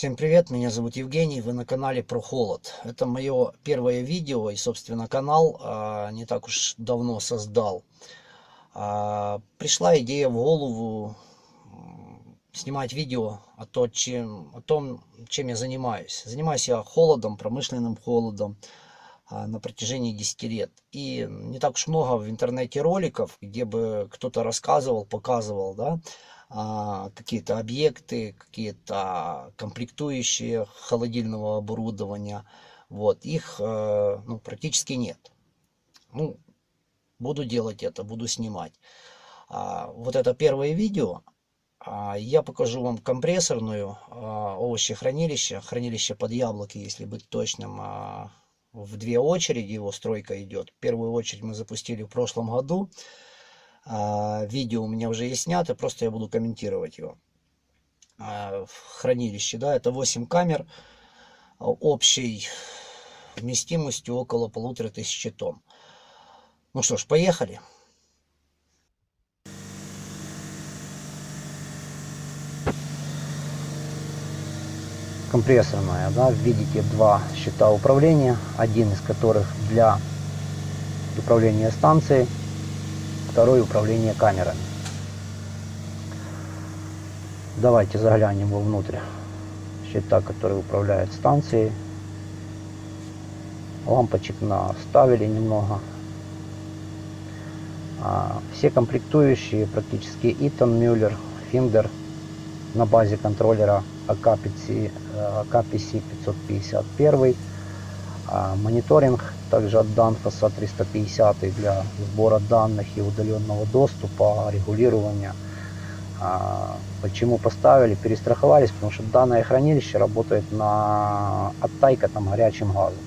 Всем привет, меня зовут Евгений, вы на канале про холод. Это мое первое видео и, собственно, канал а, не так уж давно создал. А, пришла идея в голову снимать видео о, то, чем, о том, чем я занимаюсь. Занимаюсь я холодом, промышленным холодом а, на протяжении 10 лет. И не так уж много в интернете роликов, где бы кто-то рассказывал, показывал, да, какие-то объекты, какие-то комплектующие холодильного оборудования. Вот, их э, ну, практически нет. Ну, буду делать это, буду снимать. А, вот это первое видео. А, я покажу вам компрессорную а, овощехранилище, хранилище под яблоки, если быть точным. А, в две очереди его стройка идет. Первую очередь мы запустили в прошлом году. А, видео у меня уже есть снято, просто я буду комментировать его. А, в хранилище, да, это 8 камер общей вместимостью около полутора тысячи тонн. Ну что ж, поехали. компрессорная. Да, видите два щита управления, один из которых для управления станцией, второй управление камерами. Давайте заглянем вовнутрь щита, который управляет станцией. Лампочек наставили немного. А, все комплектующие практически Итан, Мюллер, Финдер на базе контроллера AKPC, AKPC 551. Мониторинг также от Danfoss 350 для сбора данных и удаленного доступа, регулирования. А, почему поставили? Перестраховались, потому что данное хранилище работает на оттайкотом горячим газом.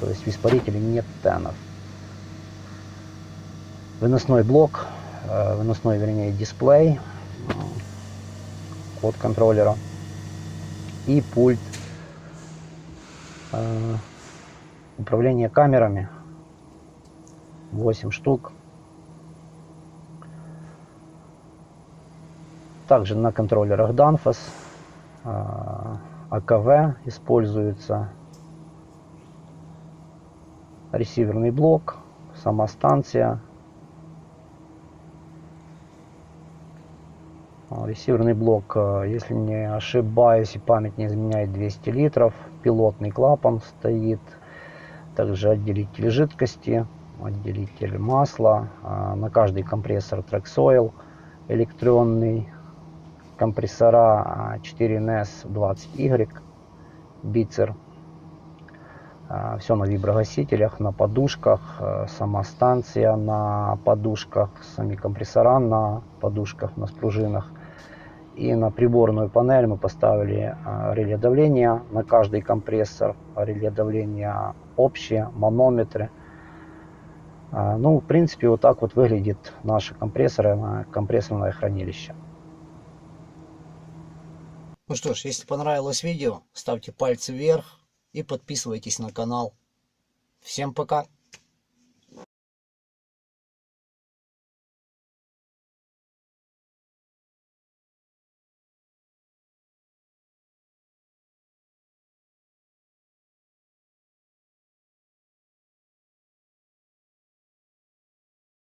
То есть в испарителе нет тенов. Выносной блок, э, выносной вернее дисплей от контроллера и пульт управления камерами 8 штук также на контроллерах Danfoss АКВ используется ресиверный блок сама станция Ресиверный блок, э, если не ошибаюсь и память не изменяет 200 литров. Пилотный клапан стоит. Также отделитель жидкости, отделитель масла. А, на каждый компрессор Traxoil электронный. Компрессора 4NS20Y Бицер. А, Все на виброгасителях, на подушках, сама станция на подушках, сами компрессора на подушках, на спружинах. И на приборную панель мы поставили а, реле давления на каждый компрессор, реле давления общие, манометры. А, ну, в принципе, вот так вот выглядит наше компрессорное, компрессорное хранилище. Ну что ж, если понравилось видео, ставьте пальцы вверх и подписывайтесь на канал. Всем пока!